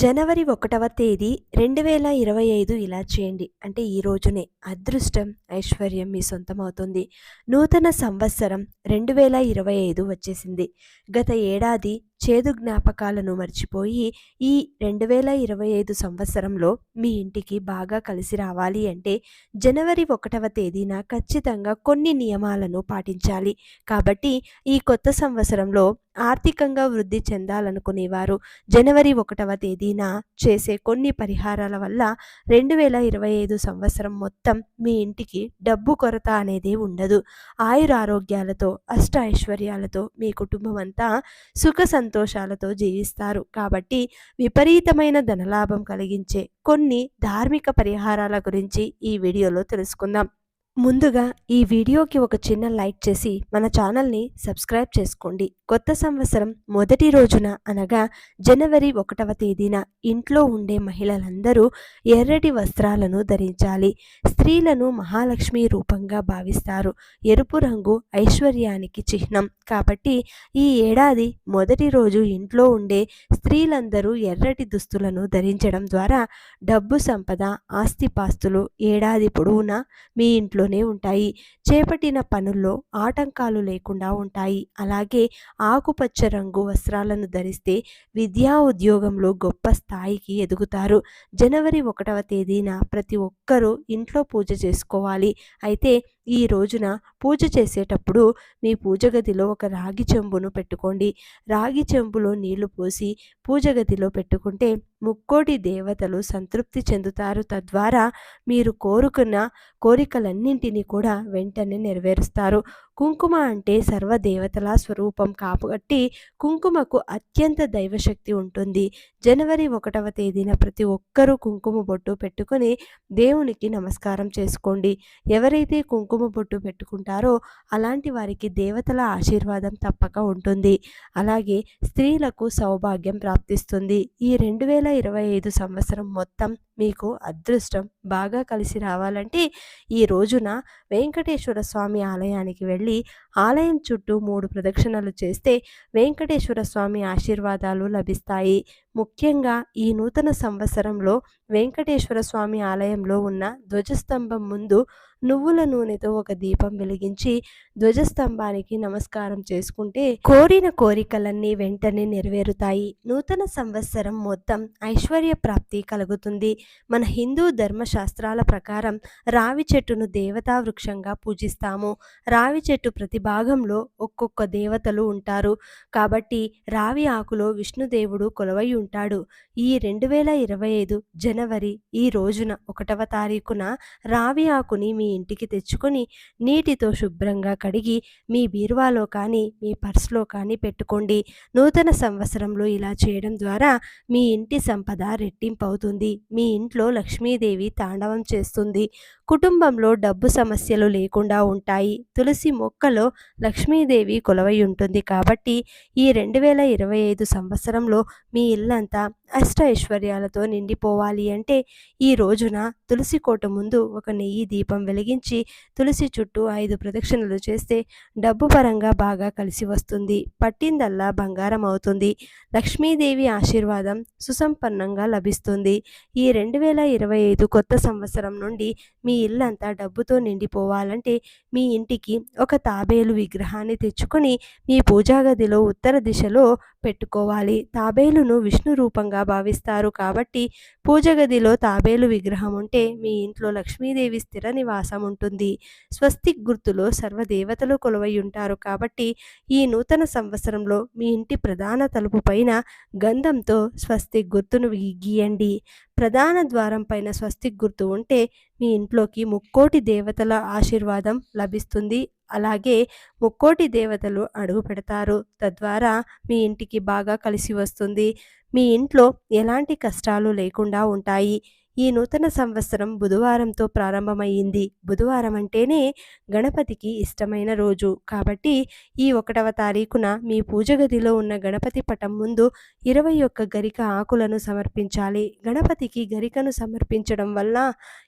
జనవరి ఒకటవ తేదీ రెండు వేల ఇరవై ఐదు ఇలా చేయండి. అంటే ఈ రోజునే అదృష్టం ఐశ్వర్యం మీ సొంతమవుతుంది. నూతన సంవత్సరం రెండు వేల ఇరవై ఐదు వచ్చేసింది. గత ఏడాది చేదు జ్ఞాపకాలను మర్చిపోయి ఈ రెండు వేల ఇరవై ఐదు సంవత్సరంలో మీ ఇంటికి బాగా కలిసి రావాలి అంటే జనవరి ఒకటవ తేదీన ఖచ్చితంగా కొన్ని నియమాలను పాటించాలి. కాబట్టి ఈ కొత్త సంవత్సరంలో ఆర్థికంగా వృద్ధి చెందాలనుకునేవారు. జనవరి ఒకటవ తేదీన చేసే కొన్ని పరిహారాల వల్ల రెండు వేల ఇరవై ఐదు సంవత్సరం మొత్తం మీ ఇంటికి డబ్బు కొరత అనేది ఉండదు. ఆయురారోగ్యాలతో అష్ట ఐశ్వర్యాలతో మీ కుటుంబం అంతా సుఖ సంతోషాలతో జీవిస్తారు. కాబట్టి విపరీతమైన ధనలాభం కలిగించే కొన్ని ధార్మిక పరిహారాల గురించి ఈ వీడియోలో తెలుసుకుందాం. ముందుగా ఈ వీడియోకి ఒక చిన్న లైక్ చేసి మన ఛానల్ని సబ్స్క్రైబ్ చేసుకోండి. కొత్త సంవత్సరం మొదటి రోజున అనగా జనవరి ఒకటవ తేదీన ఇంట్లో ఉండే మహిళలందరూ ఎర్రటి వస్త్రాలను ధరించాలి. స్త్రీలను మహాలక్ష్మి రూపంగా భావిస్తారు. ఎరుపు రంగు ఐశ్వర్యానికి చిహ్నం. కాబట్టి ఈ ఏడాది మొదటి రోజు ఇంట్లో ఉండే స్త్రీలందరూ ఎర్రటి దుస్తులను ధరించడం ద్వారా డబ్బు సంపద ఆస్తిపాస్తులు ఏడాది పొడవునా మీ ఇంట్లో ఇంట్లోనే ఉంటాయి. చేపట్టిన పనుల్లో ఆటంకాలు లేకుండా ఉంటాయి. అలాగే ఆకుపచ్చ రంగు వస్త్రాలను ధరిస్తే విద్యా ఉద్యోగంలో గొప్ప స్థాయికి ఎదుగుతారు. జనవరి ఒకటవ తేదీన ప్రతి ఒక్కరూ ఇంట్లో పూజ చేసుకోవాలి. అయితే ఈ రోజున పూజ చేసేటప్పుడు మీ పూజ గదిలో ఒక రాగి చెంబును పెట్టుకోండి. రాగి చెంబులో నీళ్ళు పోసి పూజ గదిలో పెట్టుకుంటే ముక్కోటి దేవతలు సంతృప్తి చెందుతారు. తద్వారా మీరు కోరుకున్న కోరికలన్నింటినీ కూడా వెంటనే నెరవేరుస్తారు. కుంకుమ అంటే సర్వదేవతల స్వరూపం కాబట్టి కుంకుమకు అత్యంత దైవశక్తి ఉంటుంది. జనవరి ఒకటవ తేదీన ప్రతి ఒక్కరూ కుంకుమ బొట్టు పెట్టుకొని దేవునికి నమస్కారం చేసుకోండి. ఎవరైతే కుంకుమ బొట్టు పెట్టుకుంటారో అలాంటి వారికి దేవతల ఆశీర్వాదం తప్పక ఉంటుంది. అలాగే స్త్రీలకు సౌభాగ్యం ప్రాప్తిస్తుంది. ఈ రెండు వేల ఇరవై ఐదు సంవత్సరం మొత్తం మీకు అదృష్టం బాగా కలిసి రావాలంటే ఈ రోజున వెంకటేశ్వర స్వామి ఆలయానికి వెళ్ళి ఆలయం చుట్టూ మూడు ప్రదక్షిణలు చేస్తే వెంకటేశ్వర స్వామి ఆశీర్వాదాలు లభిస్తాయి. ముఖ్యంగా ఈ నూతన సంవత్సరంలో వెంకటేశ్వర స్వామి ఆలయంలో ఉన్న ధ్వజస్తంభం ముందు నువ్వుల నూనెతో ఒక దీపం వెలిగించి ధ్వజస్తంభానికి నమస్కారం చేసుకుంటే కోరిన కోరికలన్నీ వెంటనే నెరవేరుతాయి. నూతన సంవత్సరం మొత్తం ఐశ్వర్య ప్రాప్తి కలుగుతుంది. మన హిందూ ధర్మశాస్త్రాల ప్రకారం రావి చెట్టును దేవతా వృక్షంగా పూజిస్తాము. రావి చెట్టు ప్రతి భాగంలో ఒక్కొక్క దేవతలు ఉంటారు. కాబట్టి రావి ఆకులో విష్ణుదేవుడు కొలవై ఉంటాడు ఈ రెండు వేల ఇరవై ఐదు జనవరి ఈ రోజున ఒకటవ తారీఖున రావి ఆకుని మీ ఇంటికి తెచ్చుకొని నీటితో శుభ్రంగా కడిగి మీ బీరువాలో కానీ మీ పర్స్లో కానీ పెట్టుకోండి. నూతన సంవత్సరంలో ఇలా చేయడం ద్వారా మీ ఇంటి సంపద రెట్టింపు అవుతుంది మీ ఇంట్లో లక్ష్మీదేవి తాండవం చేస్తుంది. కుటుంబంలో డబ్బు సమస్యలు లేకుండా ఉంటాయి. తులసి మొక్కలో లక్ష్మీదేవి కొలవై ఉంటుంది కాబట్టి ఈ రెండు వేల ఇరవై ఐదు సంవత్సరంలో మీ ఇల్లంతా అష్ట ఐశ్వర్యాలతో నిండిపోవాలి అంటే ఈ రోజున తులసి కోట ముందు ఒక నెయ్యి దీపం వెలిగించి తులసి చుట్టూ ఐదు ప్రదక్షిణలు చేస్తే డబ్బు పరంగా బాగా కలిసి వస్తుంది. పట్టిందల్లా బంగారం అవుతుంది. లక్ష్మీదేవి ఆశీర్వాదం సుసంపన్నంగా లభిస్తుంది. ఈ రెండు వేల ఇరవై ఐదు కొత్త సంవత్సరం నుండి మీ ఇల్లంతా డబ్బుతో నిండిపోవాలంటే మీ ఇంటికి ఒక తాబేలు విగ్రహాన్ని తెచ్చుకొని మీ పూజా గదిలో ఉత్తర దిశలో పెట్టుకోవాలి. తాబేలును విష్ణు రూపంగా భావిస్తారు. కాబట్టి పూజ గదిలో తాబేలు విగ్రహం ఉంటే మీ ఇంట్లో లక్ష్మీదేవి స్థిర నివాసం ఉంటుంది. స్వస్తిక్ గుర్తులో సర్వదేవతలు కొలువై ఉంటారు. కాబట్టి ఈ నూతన సంవత్సరంలో మీ ఇంటి ప్రధాన తలుపు పైన గంధంతో స్వస్తిక్ గుర్తును గీయండి. ప్రధాన ద్వారం పైన స్వస్తిక్ గుర్తు ఉంటే మీ ఇంట్లోకి ముక్కోటి దేవతల ఆశీర్వాదం లభిస్తుంది. అలాగే ముక్కోటి దేవతలు అడుగు పెడతారు. తద్వారా మీ ఇంటికి బాగా కలిసి వస్తుంది. మీ ఇంట్లో ఎలాంటి కష్టాలు లేకుండా ఉంటాయి? ఈ నూతన సంవత్సరం బుధవారంతో ప్రారంభమయ్యింది. బుధవారం అంటేనే గణపతికి ఇష్టమైన రోజు. కాబట్టి ఈ ఒకటవ తారీఖున మీ పూజ గదిలో ఉన్న గణపతి పటం ముందు ఇరవై ఒక్క గరిక ఆకులను సమర్పించాలి. గణపతికి గరికను సమర్పించడం వల్ల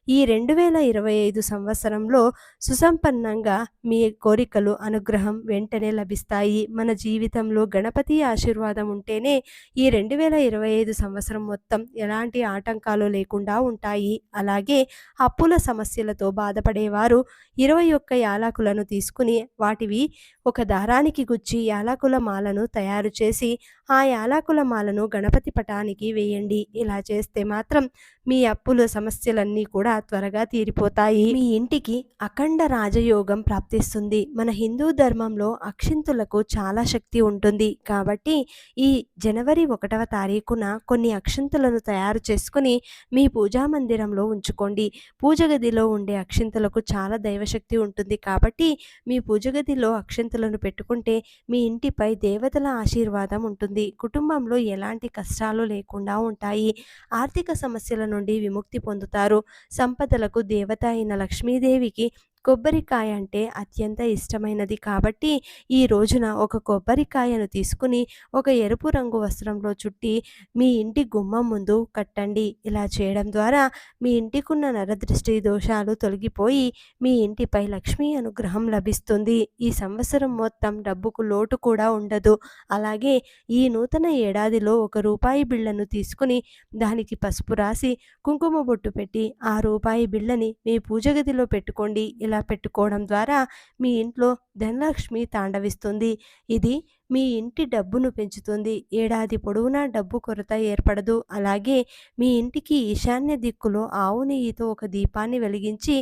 ఈ రెండు వేల ఇరవై ఐదు సంవత్సరంలో సుసంపన్నంగా మీ కోరికలు అనుగ్రహం వెంటనే లభిస్తాయి. మన జీవితంలో గణపతి ఆశీర్వాదం ఉంటేనే ఈ రెండు వేల ఇరవై ఐదు సంవత్సరం మొత్తం ఎలాంటి ఆటంకాలు లేకుండా ఉంటాయి. అలాగే అప్పుల సమస్యలతో బాధపడేవారు ఇరవై ఒక్క యాలకులను తీసుకుని వాటివి ఒక దారానికి గుచ్చి యాలకుల మాలను తయారు చేసి ఆ యాలకుల మాలను గణపతి పటానికి వేయండి. ఇలా చేస్తే మాత్రం మీ అప్పుల సమస్యలన్నీ కూడా త్వరగా తీరిపోతాయి. మీ ఇంటికి అఖండ రాజయోగం ప్రాప్తిస్తుంది. మన హిందూ ధర్మంలో అక్షింతులకు చాలా శక్తి ఉంటుంది. కాబట్టి ఈ జనవరి ఒకటవ తారీఖున కొన్ని అక్షింతులను తయారు చేసుకుని మీ పూజ మందిరంలో ఉంచుకోండి. పూజ గదిలో ఉండే అక్షింతలకు చాలా దైవశక్తి ఉంటుంది. కాబట్టి మీ పూజ గదిలో అక్షింతలను పెట్టుకుంటే మీ ఇంటిపై దేవతల ఆశీర్వాదం ఉంటుంది. కుటుంబంలో ఎలాంటి కష్టాలు లేకుండా ఉంటాయి. ఆర్థిక సమస్యల నుండి విముక్తి పొందుతారు. సంపదలకు దేవత అయిన లక్ష్మీదేవికి కొబ్బరికాయ అంటే అత్యంత ఇష్టమైనది కాబట్టి ఈ రోజున ఒక కొబ్బరికాయను తీసుకుని ఒక ఎరుపు రంగు వస్త్రంలో చుట్టి మీ ఇంటి గుమ్మం ముందు కట్టండి. ఇలా చేయడం ద్వారా మీ ఇంటికున్న నరదృష్టి దోషాలు తొలగిపోయి మీ ఇంటిపై లక్ష్మీ అనుగ్రహం లభిస్తుంది. ఈ సంవత్సరం మొత్తం డబ్బుకు లోటు కూడా ఉండదు. అలాగే ఈ నూతన ఏడాదిలో ఒక రూపాయి బిళ్ళను తీసుకుని దానికి పసుపు రాసి కుంకుమ బొట్టు పెట్టి ఆ రూపాయి బిళ్ళని మీ పూజ గదిలో పెట్టుకోండి. ఇలా పెట్టుకోవడం ద్వారా మీ ఇంట్లో ధనలక్ష్మి తాండవిస్తుంది. ఇది మీ ఇంటి డబ్బును పెంచుతుంది. ఏడాది పొడవునా డబ్బు కొరత ఏర్పడదు. అలాగే మీ ఇంటికి ఈశాన్య దిక్కులో ఆవు నెయ్యితో ఒక దీపాన్ని వెలిగించి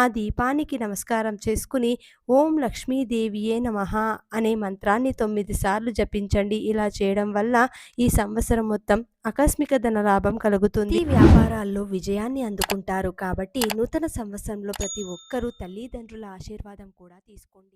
ఆ దీపానికి నమస్కారం చేసుకుని ఓం లక్ష్మీదేవియే నమ అనే మంత్రాన్ని తొమ్మిది సార్లు జపించండి. ఇలా చేయడం వల్ల ఈ సంవత్సరం మొత్తం ఆకస్మిక ధన లాభం కలుగుతుంది. ఈ వ్యాపారాల్లో విజయాన్ని అందుకుంటారు. కాబట్టి నూతన సంవత్సరంలో ప్రతి ఒక్కరూ తల్లిదండ్రుల ఆశీర్వాదం కూడా తీసుకోండి.